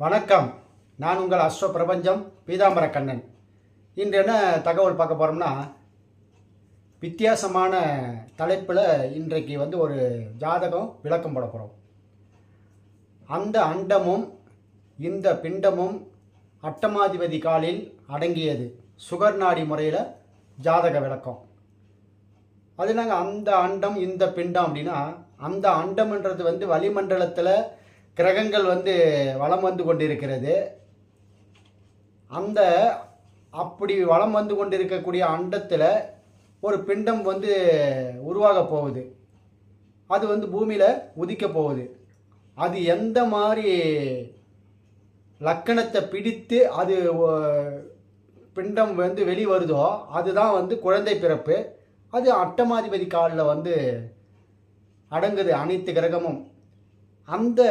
வணக்கம். நான் உங்கள் அஸ்வ பிரபஞ்சம் பீதாம்பர கண்ணன். இன்று என்ன தகவல் பார்க்க போகிறோம்னா வித்தியாசமான தலைப்பில் இன்றைக்கு வந்து ஒரு ஜாதகம் விளக்கம் போட போகிறோம் அந்த அண்டமும் இந்த பிண்டமும் அட்டமாதிபதி காலில் அடங்கியது சுகர் நாடி முறையில் ஜாதக விளக்கம். அது நாங்கள் அந்த அண்டம் இந்த பிண்டம் அப்படின்னா அந்த அண்டம்ன்றது வந்து வளிமண்டலத்தில் கிரகங்கள் வந்து வலம் வந்து கொண்டிருக்கிறது. அந்த அப்படி வலம் வந்து கொண்டிருக்கக்கூடிய அண்டத்தில் ஒரு பிண்டம் வந்து உருவாக போகுது. அது வந்து பூமியில் உதிக்க போகுது. அது எந்த மாதிரி லக்கணத்தை பிடித்து அது பிண்டம் வந்து வெளி வருதோ அதுதான் வந்து குழந்தை பிறப்பு. அது அட்டமாதிபதி காலில் வந்து அடங்குது அனைத்து கிரகமும். அந்த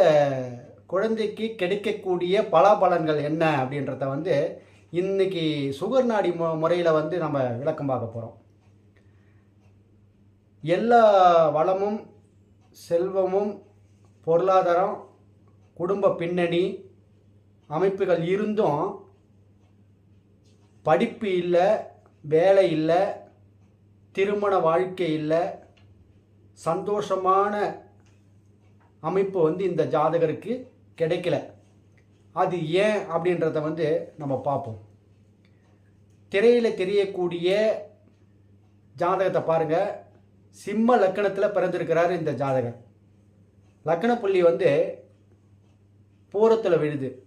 குழந்தைக்கு கிடைக்கக்கூடிய பலாபலன்கள் என்ன அப்படின்றத வந்து இன்னைக்கு சுகர் நாடி மு முறையில் வந்து நம்ம விளக்கம் பார்க்க போகிறோம் எல்லா வளமும் செல்வமும் பொருளாதாரம் குடும்ப பின்னணி அமைப்புகள் இருந்தும் படிப்பு இல்லை வேலை இல்லை திருமண வாழ்க்கை இல்லை சந்தோஷமான அமைப்பு வந்து இந்த ஜாதகருக்கு கிடைக்கல. அது ஏன் அப்படின்றத வந்து நம்ம பார்ப்போம். திரையில் தெரியக்கூடிய ஜாதகத்தை பாருங்க. சிம்ம லக்கணத்தில் பிறந்திருக்கிறார் இந்த ஜாதகர். லக்கண புள்ளி வந்து பூரத்தில் விழுது.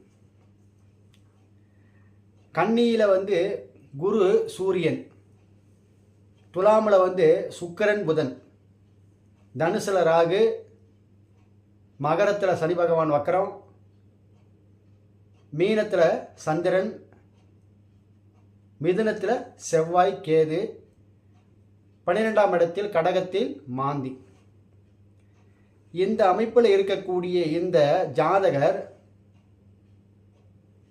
கன்னியில் வந்து குரு சூரியன். துலாமில் வந்து சுக்கரன் புதன். தனுசில் ராகு மகரத்தில் சனி பகவான் வக்கரம் மீனத்தில் சந்திரன் மிதுனத்தில் செவ்வாய் கேது பன்னிரெண்டாம் இடத்தில் கடகத்தில் மாந்தி. இந்த அமைப்பில் இருக்கக்கூடிய இந்த ஜாதகர்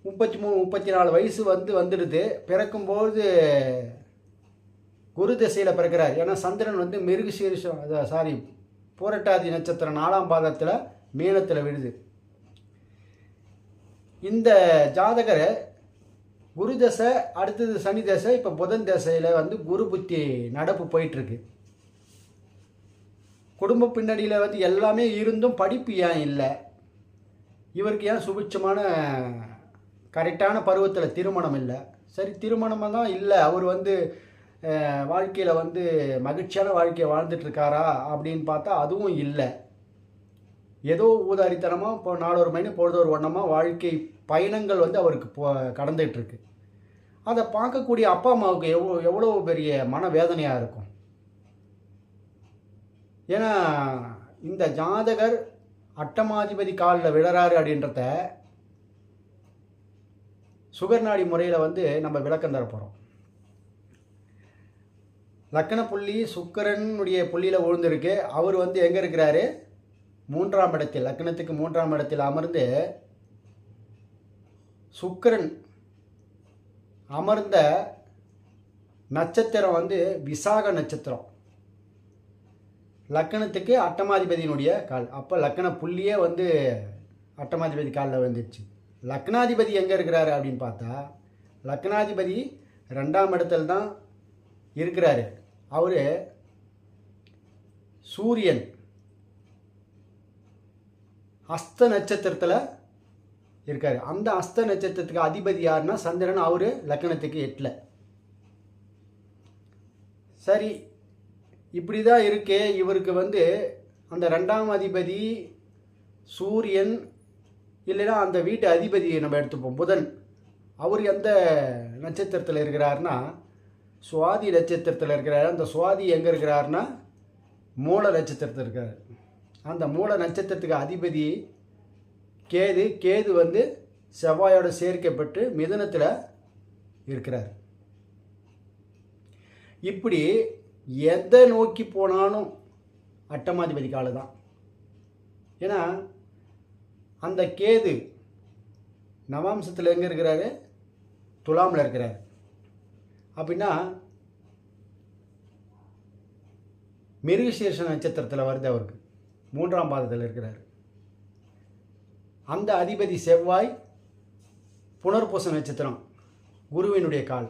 முப்பத்தி மூணு முப்பத்தி நாலு வயசு வந்து வந்துடுது. பிறக்கும்போது குரு திசையில் பிறக்கிறார். ஏன்னா சந்திரன் வந்து மிருகசீரிஷம் சாரி பூரட்டாதி நட்சத்திரம் நாலாம் பாதத்தில் மீனத்தில் விழுது. இந்த ஜாதகரை குரு தசை அடுத்தது சனி தசை இப்போ புதன் தசையில் வந்து குரு புத்தி நடப்பு போயிட்டுருக்கு. குடும்ப பின்னணியில் வந்து எல்லாமே இருந்தும் படிப்பு ஏன் இல்லை? இவருக்கு ஏன் சுபிட்சமான கரெக்டான பருவத்தில் திருமணம் இல்லை? சரி திருமணமாக தான் இல்லை. அவர் வந்து வாழ்க்கையில் வந்து மகிழ்ச்சியான வாழ்க்கையை வாழ்ந்துட்டுருக்காரா அப்படின்னு பார்த்தா அதுவும் இல்லை. ஏதோ ஊதாரித்தனமாக இப்போ நாலொரு மணி பொழுதொரு வண்ணமாக வாழ்க்கை பயணங்கள் வந்து அவருக்கு போ கடந்துகிட்ருக்கு அதை பார்க்கக்கூடிய அப்பா அம்மாவுக்கு எவ்வளோ எவ்வளோ பெரிய மனவேதனையாக இருக்கும். ஏன்னா இந்த ஜாதகர் அட்டமாதிபதி காலில் விழறாரு அப்படின்றத சுகர்நாடி முறையில் வந்து நம்ம விளக்கம் தர போகிறோம் லக்கண புள்ளி சுக்கரனுடைய புள்ளியில் விழுந்திருக்கு. அவர் வந்து எங்கே இருக்கிறாரு? மூன்றாம் இடத்தில் லக்னத்துக்கு மூன்றாம் இடத்தில் அமர்ந்து சுக்கரன் அமர்ந்த நட்சத்திரம் வந்து விசாக நட்சத்திரம். லக்கணத்துக்கு அட்டமாதிபதியினுடைய கால். அப்போ லக்கண புள்ளியே வந்து அட்டமாதிபதி காலில் வந்துடுச்சு லக்னாதிபதி எங்கே இருக்கிறாரு அப்படின்னு பார்த்தா லக்னாதிபதி ரெண்டாம் இடத்துல தான் இருக்கிறாரு. அவர் சூரியன். அஸ்த நட்சத்திரத்தில் இருக்கார். அந்த அஸ்த நட்சத்திரத்துக்கு அதிபதி யாருன்னா சந்திரன். அவர் லக்கணத்துக்கு எட்டில். சரி இப்படி தான் இருக்கே. இவருக்கு வந்து அந்த ரெண்டாம் அதிபதி சூரியன் இல்லைன்னா அந்த வீட்டு அதிபதியை நம்ம எடுத்துப்போம். புதன். அவர் எந்த நட்சத்திரத்தில் இருக்கிறாருன்னா சுவாதி நட்சத்திரத்தில் இருக்கிறார். அந்த சுவாதி எங்கே இருக்கிறாருன்னா மூல நட்சத்திரத்தில் இருக்கார் அந்த மூல நட்சத்திரத்துக்கு அதிபதி கேது கேது வந்து செவ்வாயோட சேர்க்கப்பட்டு மிதனத்தில் இருக்கிறார். இப்படி எதை நோக்கி போனாலும் அட்டமாதிபதி காலம் தான். ஏன்னா அந்த கேது நவாம்சத்தில் எங்கே இருக்கிறாரு? துலாமில் இருக்கிறார். அப்படின்னா மிருகசீர்ஷ நட்சத்திரத்தில் வருது அவருக்கு. மூன்றாம் பாதத்தில் இருக்கிறார். அந்த அதிபதி செவ்வாய் புனர்பூச நட்சத்திரம் குருவினுடைய கால்.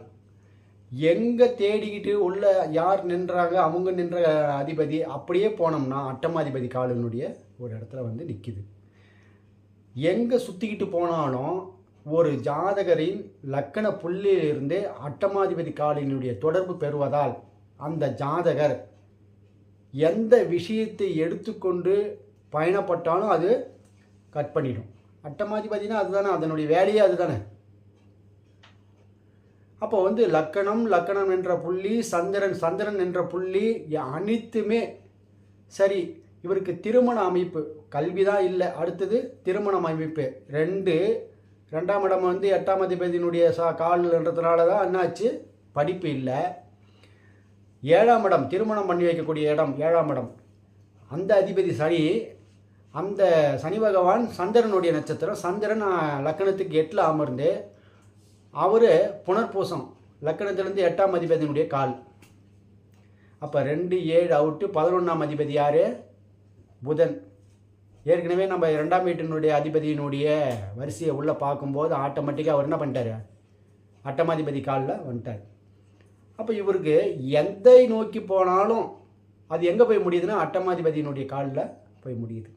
எங்கே தேடிக்கிட்டு உள்ள யார் நின்றாங்க அவங்க நின்ற அதிபதி அப்படியே போனோம்னா அட்டமாதிபதி காலினுடைய ஒரு இடத்துல வந்து நிற்கிது எங்கே சுற்றிக்கிட்டு போனாலும் ஒரு ஜாதகரின் லக்கண புள்ளியிலிருந்தே அட்டமாதிபதி காலினுடைய தொடர்பு பெறுவதால் அந்த ஜாதகர் எந்த விஷயத்தை எடுத்துக்கொண்டு பயணப்பட்டாலும் அது கட் பண்ணிடும். அட்டமாதிபதினா அதுதானே அதனுடைய வேலையே அதுதானே. அப்போ வந்து லக்கணம் லக்கணம் என்ற புள்ளி சந்திரன் சந்திரன் என்ற புள்ளி அனைத்துமே சரி இவருக்கு திருமண அமைப்பு. கல்வி தான் இல்லை. அடுத்தது திருமணம் அமைப்பு. ரெண்டு ரெண்டாம் இடம் வந்து எட்டாம் அதிபதியினுடைய சா கால்ன்றதுனால தான் என்னாச்சு? படிப்பு இல்லை. ஏழாம் இடம் திருமணம் பண்ணி வைக்கக்கூடிய இடம் ஏழாம் இடம். அந்த அதிபதி சனி அந்த சனி பகவான் சந்திரனுடைய நட்சத்திரம். சந்திரன் லக்கணத்துக்கு எட்டில் அமர்ந்து அவர் புனர்பூசம். லக்கணத்திலேருந்து எட்டாம் அதிபதியினுடைய கால். அப்போ ரெண்டு ஏழு அவுட்டு பதினொன்றாம் அதிபதி யார்? புதன். ஏற்கனவே நம்ம ரெண்டாம் வீட்டினுடைய அதிபதியினுடைய வரிசையை உள்ளே பார்க்கும்போது ஆட்டோமேட்டிக்காக அவர் என்ன பண்ணிட்டார்? அட்டமாதிபதி காலில் வந்துட்டார். அப்போ இவருக்கு எதை நோக்கி போனாலும் அது எங்கே போய் முடியுதுன்னா அட்டமாதிபதியினுடைய காலில் போய் முடியுது.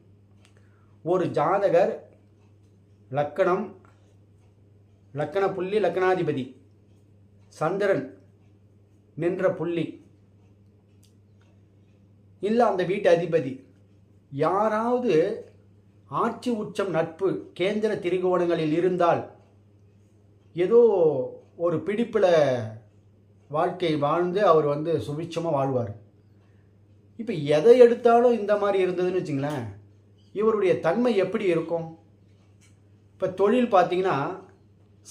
ஒரு ஜாதகர் லக்கணம் லக்கண புள்ளி லக்கணாதிபதி சந்திரன் நின்ற புள்ளி இல்லை அந்த வீட்டு அதிபதி யாராவது ஆட்சி உச்சம் நட்பு கேந்திர திரிகோணங்களில் இருந்தால் ஏதோ ஒரு பிடிப்பில் வாழ்க்கை வாழ்ந்து அவர் வந்து சுபிட்சமாக வாழ்வார். இப்போ எதை எடுத்தாலும் இந்த மாதிரி இருந்ததுன்னு வச்சுங்களேன் இவருடைய தன்மை எப்படி இருக்கும்? இப்போ தொழில் பார்த்தீங்கன்னா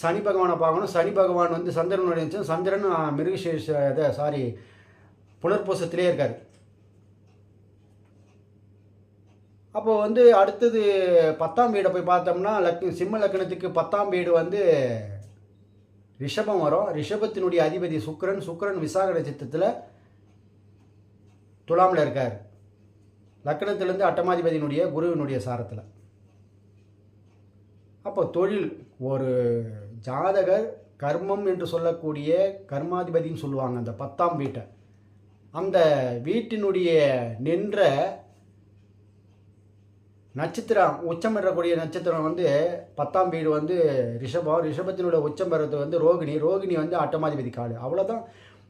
சனி பகவானை பார்க்கணும். சனி பகவான் வந்து சந்திரனுடைய சந்திரன் மிருகசேஷ இதை சாரி புனர்பூசத்திலே இருக்கார். அப்போ வந்து அடுத்தது பத்தாம் வீடை போய் பார்த்தோம்னா லக் சிம்ம லக்னத்துக்கு பத்தாம் வீடு வந்து ரிஷபம் வரும். ரிஷபத்தினுடைய அதிபதி சுக்கரன் சுக்கரன் விசாக நட்சத்திரத்தில் துலாமில் இருக்கார். லக்னத்திலேருந்து அட்டமாதிபதியினுடைய குருவினுடைய சாரத்தில். அப்போ தொழில் ஒரு ஜாதகர் கர்மம் என்று சொல்லக்கூடிய கர்மாதிபதின்னு சொல்லுவாங்க அந்த பத்தாம் வீட்டை. அந்த வீட்டினுடைய நின்ற நட்சத்திரம் உச்சம் பெறக்கூடிய நட்சத்திரம் வந்து பத்தாம் வீடு வந்து ரிஷபம். ரிஷபத்தினுடைய உச்சம் பெறது வந்து ரோகிணி. ரோகிணி வந்து அட்டமாதிபதி காடு அவ்வளோதான்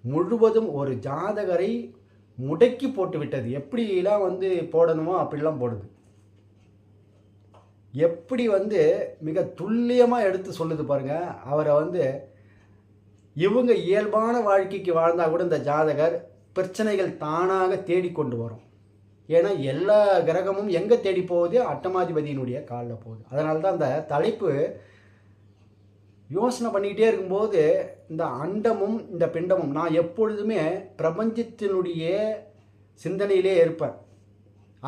முழுவதும் ஒரு ஜாதகரை முடக்கி போட்டு விட்டது. எப்படிலாம் வந்து போடணுமோ அப்படிலாம் போடுது. எப்படி வந்து மிக துல்லியமாக எடுத்து சொல்லுது பாருங்கள் அவரை வந்து இவங்க இயல்பான வாழ்க்கைக்கு வாழ்ந்தால் கூட இந்த ஜாதகர் பிரச்சனைகள் தானாக தேடிக்கொண்டு வரும். ஏன்னா எல்லா கிரகமும் எங்கே தேடி போகுது? அட்டமாதிபதியினுடைய காலில் போகுது. அதனால தான் அந்த தலைப்பு யோசனை பண்ணிக்கிட்டே இருக்கும்போது இந்த அண்டமும் இந்த பிண்டமும் நான் எப்பொழுதுமே பிரபஞ்சத்தினுடைய சிந்தனையிலே இருப்பேன்.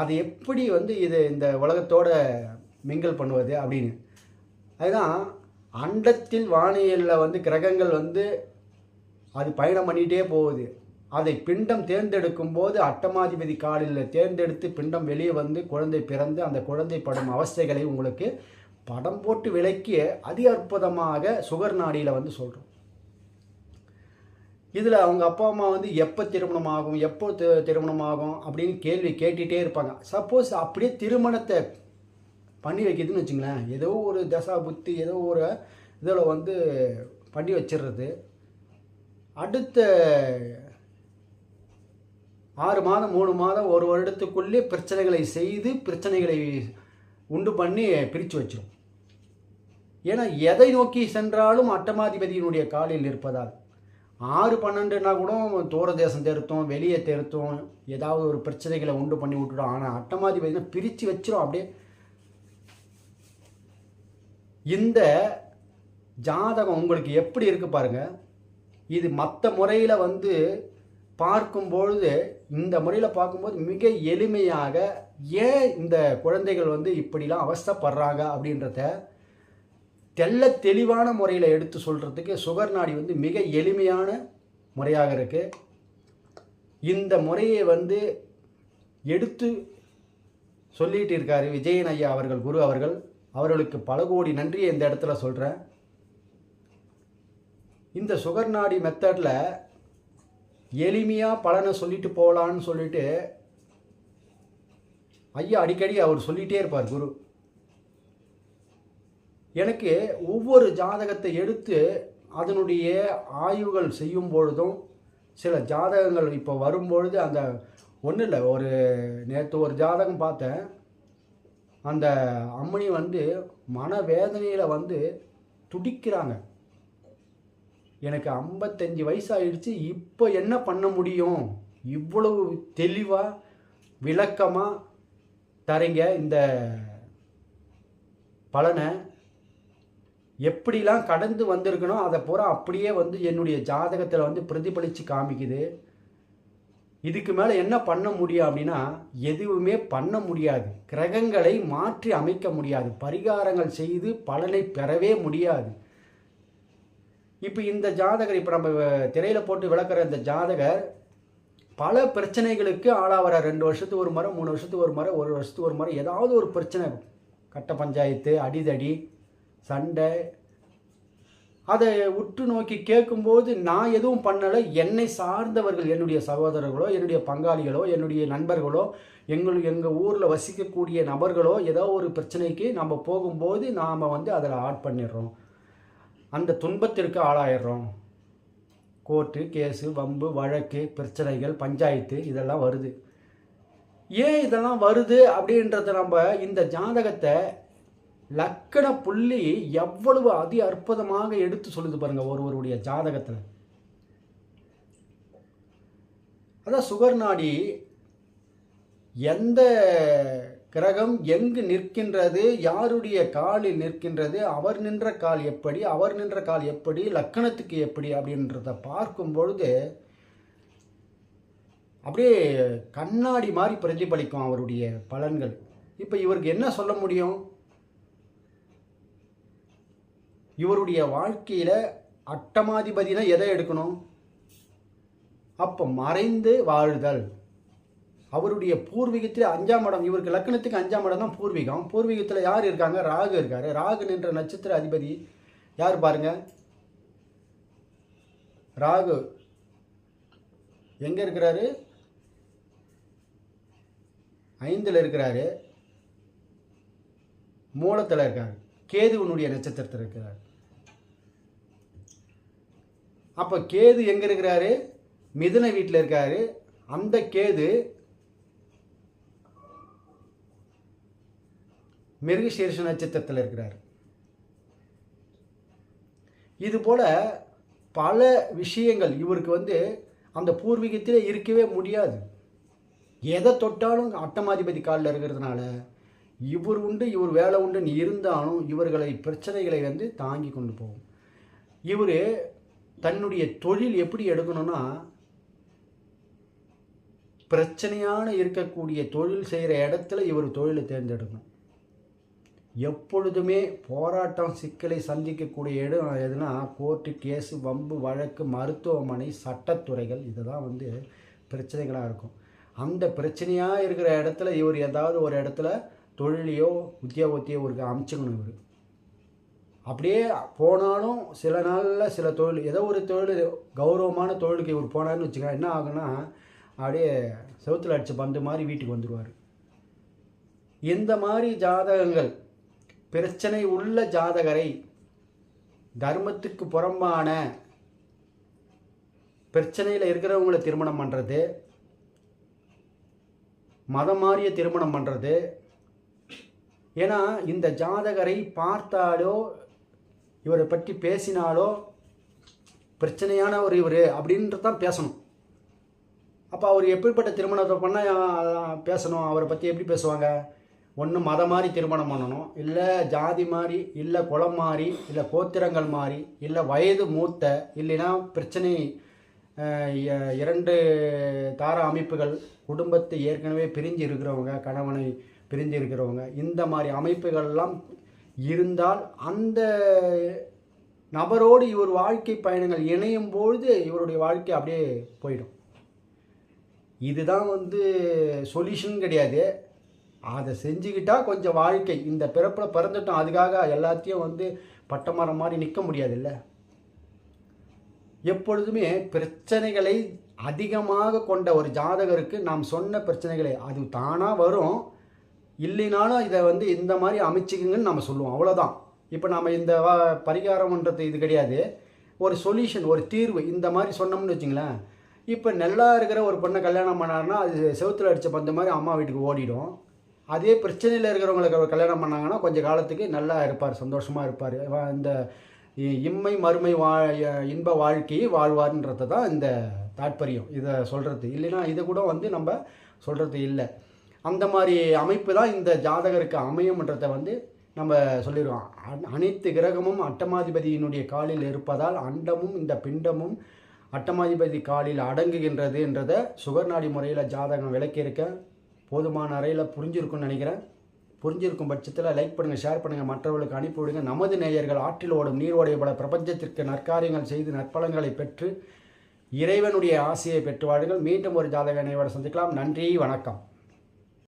அது எப்படி வந்து இது இந்த உலகத்தோட மிங்கல் பண்ணுவது அப்படின்னு. அதுதான் அண்டத்தில் வானியலில் வந்து கிரகங்கள் வந்து அது பயணம் பண்ணிகிட்டே போகுது. அதை பிண்டம் தேர்ந்தெடுக்கும் போது அட்டமாதிபதி காலில் தேர்ந்தெடுத்து பிண்டம் வெளியே வந்து குழந்தை பிறந்து அந்த குழந்தை படும் அவஸ்தைகளை உங்களுக்கு படம் போட்டு விளக்கி அதி அற்புதமாக சுகர் நாடியில் வந்து சொல்கிறோம் இதில் அவங்க அப்பா அம்மா வந்து எப்போ திருமணம் ஆகும் எப்போ திருமணம் ஆகும் அப்படின்னு கேள்வி கேட்டுகிட்டே இருப்பாங்க. சப்போஸ் அப்படியே திருமணத்தை பண்ணி வைக்கிதுன்னு வச்சுங்களேன். ஏதோ ஒரு தசா புத்தி ஏதோ ஒரு இதில் வந்து பண்ணி வச்சிடுறது அடுத்த ஆறு மாதம் மூணு மாதம் ஒரு வருடத்துக்குள்ளே பிரச்சனைகளை செய்து பிரச்சனைகளை உண்டு பண்ணி பிரித்து வச்சிடும் ஏன்னா எதை நோக்கி சென்றாலும் அட்டமாதிபதியினுடைய காலில் இருப்பதால். ஆறு பன்னெண்டுனா கூட தூர தேசம் தேர்த்தோம் வெளியே தேர்த்தோம் ஏதாவது ஒரு பிரச்சனைகளை உண்டு பண்ணி விட்டுடும் ஆனால் அட்டமாதிபதினா பிரித்து வச்சிடும் அப்படியே. இந்த ஜாதகம் உங்களுக்கு எப்படி இருக்கு பாருங்கள் இது மற்ற முறையில் வந்து பார்க்கும்பொழுது இந்த முறையில் பார்க்கும்போது மிக எளிமையாக ஏன் இந்த குழந்தைகள் வந்து இப்படிலாம் அவஸ்தைப்படுறாங்க அப்படின்றத தெள்ள தெளிவான முறையில் எடுத்து சொல்கிறதுக்கு சுகர் நாடி வந்து மிக எளிமையான முறையாக இருக்குது இந்த முறையை வந்து எடுத்து சொல்லிட்டு இருக்காரு விஜயன் ஐயா அவர்கள் குரு அவர்கள். அவர்களுக்கு பல கோடி நன்றியை இந்த இடத்துல சொல்கிறேன் இந்த சுகர் நாடி மெத்தடில் எளிமையாக பலனை சொல்லிட்டு போகலான்னு சொல்லிட்டு ஐயா அடிக்கடி அவர் சொல்லிகிட்டே இருப்பார் குரு. எனக்கு ஒவ்வொரு ஜாதகத்தை எடுத்து அதனுடைய ஆய்வுகள் செய்யும் பொழுதும் சில ஜாதகங்கள் இப்போ வரும்பொழுது அந்த ஒன்றும் இல்லை ஒரு நேற்று ஒரு ஜாதகம் பார்த்தேன். அந்த அம்மணி வந்து மனவேதனையில் வந்து துடிக்கிறாங்க. எனக்கு ஐம்பத்தஞ்சு வயசாயிடுச்சு இப்போ என்ன பண்ண முடியும்? இவ்வளவு தெளிவாக விளக்கமாக தரீங்க இந்த பலனை. எப்படிலாம் கடந்து வந்திருக்கணும் அதை பூரா அப்படியே வந்து என்னுடைய ஜாதகத்தில் வந்து பிரதிபலித்து காமிக்குது. இதுக்கு மேலே என்ன பண்ண முடியும் அப்படின்னா எதுவுமே பண்ண முடியாது. கிரகங்களை மாற்றி அமைக்க முடியாது. பரிகாரங்கள் செய்து பலனை பெறவே முடியாது. இப்போ இந்த ஜாதகர் இப்போ நம்ம திரையில் போட்டு விளக்குற இந்த ஜாதகர் பல பிரச்சனைகளுக்கு ஆளாகிறார் ரெண்டு வருஷத்துக்கு ஒரு முறை மூணு வருஷத்துக்கு ஒரு முறை ஒரு வருஷத்துக்கு ஒரு முறை ஏதாவது ஒரு பிரச்சனை. கட்ட பஞ்சாயத்து அடிதடி சண்டை. அதை உற்று நோக்கி கேட்கும்போது நான் எதுவும் பண்ணலை. என்னை சார்ந்தவர்கள் என்னுடைய சகோதரர்களோ என்னுடைய பங்காளிகளோ என்னுடைய நண்பர்களோ எங்கள் எங்கள் ஊரில் வசிக்கக்கூடிய நபர்களோ ஏதோ ஒரு பிரச்சனைக்கு நம்ம போகும்போது நாம் வந்து அதில் ஆட் பண்ணிடுறோம். அந்த துன்பத்திற்கு ஆளாயிடுறோம். கோர்ட்டு கேஸு வம்பு வழக்கு பிரச்சனைகள் பஞ்சாயத்து இதெல்லாம் வருது. ஏன் இதெல்லாம் வருது அப்படின்றத நம்ம இந்த ஜாதகத்தை லக்கண புள்ளி எவ்வளவு அதி அற்புதமாக எடுத்து சொல்லுது பாருங்க ஒருவருடைய ஜாதகத்தில். அதான் சுகர் நாடி எந்த கிரகம் எங்கு நிற்கின்றது? யாருடைய காலில் நிற்கின்றது? அவர் நின்ற கால் எப்படி? அவர் நின்ற கால் எப்படி? லக்கணத்துக்கு எப்படி? அப்படின்றத பார்க்கும் பொழுது அப்படியே கண்ணாடி மாதிரி பிரதிபலிக்கும் அவருடைய பலன்கள். இப்போ இவருக்கு என்ன சொல்ல முடியும்? இவருடைய வாழ்க்கையில் அட்டமாதிபதினா எதை எடுக்கணும்? அப்போ மறைந்து வாழுதல். அவருடைய பூர்வீகத்தில் அஞ்சாம் இடம் இவருக்கு லக்கணத்துக்கு அஞ்சாம் இடம் தான் பூர்வீகம். பூர்வீகத்தில் யார் இருக்காங்க? ராகு இருக்காரு. ராகு நின்ற நட்சத்திர அதிபதி யார் பாருங்க? ராகு. எங்கே இருக்கிறாரு? ஐந்தில் இருக்கிறாரு. மூலத்தில் இருக்கார். கேதுவனுடைய நட்சத்திரத்தில் இருக்கிறார். அப்போ கேது எங்கே இருக்கிறாரு? மிதுன வீட்டில் இருக்காரு. அந்த கேது மிருகசீர்ஷ நட்சத்திரத்தில் இருக்கிறார். இதுபோல் பல விஷயங்கள் இவருக்கு வந்து அந்த பூர்வீகத்திலே இருக்கவே முடியாது. எதை தொட்டாலும் அட்டமாதிபதி காலில் இருக்கிறதுனால இவர் உண்டு இவர் வேலை உண்டுன்னு இருந்தாலும் இவர்களை பிரச்சனைகளை வந்து தாங்கி கொண்டு போகும். இவர் தன்னுடைய தொழில் எப்படி எடுக்கணும்னா பிரச்சனையான இருக்கக்கூடிய தொழில் செய்கிற இடத்துல இவர் தொழிலை தேர்ந்தெடுக்கணும். எப்பொழுதுமே போராட்டம் சிக்கலை சந்திக்கக்கூடிய இடம் எதுனா கோர்ட்டு கேஸு வம்பு வழக்கு மருத்துவமனை சட்டத்துறைகள் இதுதான் வந்து பிரச்சனைகளாக இருக்கும். அந்த பிரச்சனையாக இருக்கிற இடத்துல இவர் ஏதாவது ஒரு இடத்துல தொழிலையோ உத்தியோகத்தையோ ஒரு அமைச்சுக்கணும் இவர். அப்படியே போனாலும் சில நாளில் சில தொழில் ஏதோ ஒரு தொழில் கௌரவமான தொழிலுக்கு இவர் போனார்னு வச்சுக்கோங்க என்ன ஆகுன்னா அப்படியே செவுத்தில் அடித்த பந்து மாதிரி வீட்டுக்கு வந்துடுவார் இந்த மாதிரி ஜாதகங்கள் பிரச்சனை உள்ள ஜாதகரை தர்மத்துக்கு புறம்பான பிரச்சனையில் இருக்கிறவங்கள திருமணம் பண்ணுறது மதம் மாறிய திருமணம் பண்ணுறது ஏன்னா இந்த ஜாதகரை பார்த்தாலோ இவரை பற்றி பேசினாலோ பிரச்சனையான ஒரு இவர் அப்படின்ட்டு தான் பேசணும். அப்போ அவர் எப்படிப்பட்ட திருமணத்தை பண்ணால் பேசணும் அவரை பற்றி எப்படி பேசுவாங்க? ஒன்று மதம் மாதிரி திருமணம் பண்ணணும். இல்லை ஜாதி மாதிரி இல்லை குலம் மாறி இல்லை கோத்திரங்கள் மாறி இல்லை வயது மூத்த இல்லைன்னா பிரச்சனை இரண்டு தார அமைப்புகள் குடும்பத்தை ஏற்கனவே பிரிஞ்சு இருக்கிறவங்க கணவனை பிரிஞ்சு இருக்கிறவங்க இந்த மாதிரி அமைப்புகள்லாம் இருந்தால் அந்த நபரோடு இவர் வாழ்க்கை பயணங்கள் இணையும் பொழுது இவருடைய வாழ்க்கை அப்படியே போயிடும். இதுதான் வந்து சொல்யூஷன் கிடையாது. அதை செஞ்சுக்கிட்டால் கொஞ்சம் வாழ்க்கை இந்த பிறப்பில் பிறந்துட்டோம் அதுக்காக எல்லாத்தையும் வந்து பட்டமரம் மாதிரி நிற்க முடியாதுல்ல? எப்பொழுதுமே பிரச்சனைகளை அதிகமாக கொண்ட ஒரு ஜாதகருக்கு நாம் சொன்ன பிரச்சனைகளை அது தானாக வரும். இல்லைனாலும் இதை வந்து இந்த மாதிரி அமைச்சிக்குங்கன்னு நம்ம சொல்லுவோம் அவ்வளோதான் இப்போ நம்ம இந்த பரிகாரம்ன்றது இது கிடையாது. ஒரு சொல்யூஷன் ஒரு தீர்வு இந்த மாதிரி சொன்னோம்னு வச்சுங்களேன். இப்போ நல்லா இருக்கிற ஒரு பொண்ணை கல்யாணம் பண்ணாருன்னா அது செவுத்துல அடித்த பந்த மாதிரி அம்மா வீட்டுக்கு ஓடிடும். அதே பிரச்சனையில் இருக்கிறவங்களுக்கு அவர் கல்யாணம் பண்ணாங்கன்னா கொஞ்சம் காலத்துக்கு நல்லா இருப்பார் சந்தோஷமாக இருப்பார். இந்த இ- இம்மை மறுமை வா இன்ப வாழ்க்கையை வாழ்வார்ன்றது தான் இந்த தாற்பயம். இதை சொல்கிறது இல்லைன்னா இதை கூட வந்து நம்ம சொல்கிறது இல்லை. அந்த மாதிரி அமைப்பு தான் இந்த ஜாதகருக்கு அமையும்ன்றதை வந்து நம்ம சொல்லிடுவோம் அனைத்து கிரகமும் அட்டமாதிபதியினுடைய காலில் இருப்பதால் அண்டமும் இந்த பிண்டமும் அட்டமாதிபதி காலில் அடங்குகின்றது என்றதை சுகர்நாடி முறையில் ஜாதகம் விளக்கியிருக்க போதுமான அறையில் புரிஞ்சிருக்கும்னு நினைக்கிறேன். புரிஞ்சிருக்கும் பட்சத்தில் லைக் பண்ணுங்கள் ஷேர் பண்ணுங்கள் மற்றவர்களுக்கு அனுப்பி விடுங்க. நமது நேயர்கள் ஆற்றில் ஓடும் நீர் பல பிரபஞ்சத்திற்கு நற்காரியங்கள் செய்து நற்பலன்களை பெற்று இறைவனுடைய ஆசையை பெற்று வாழுங்கள். மீண்டும் ஒரு ஜாதக நினைவோடு சந்திக்கலாம். நன்றி வணக்கம்.